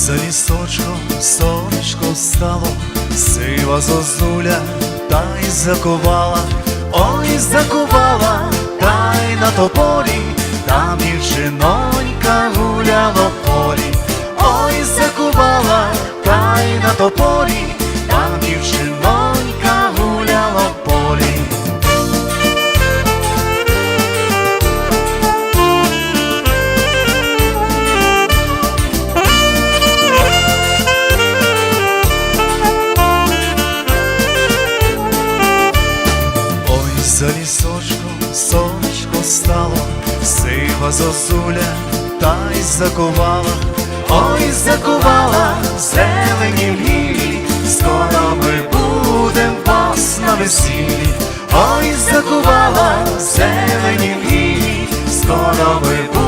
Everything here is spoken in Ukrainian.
За лісочком сонечко стало, сива зозуля, та й закувала, ой, закувала, та й на тополі, там дівчинонька гуляла в полі, ой, закувала, та й на тополі, за лісочком сонечко стало, сива зозуля, та й закувала, ой, закувала зелені в гілі, скоро ми будем пас на весіллі, ой, закувала зелені в гілі, скоро ми будем.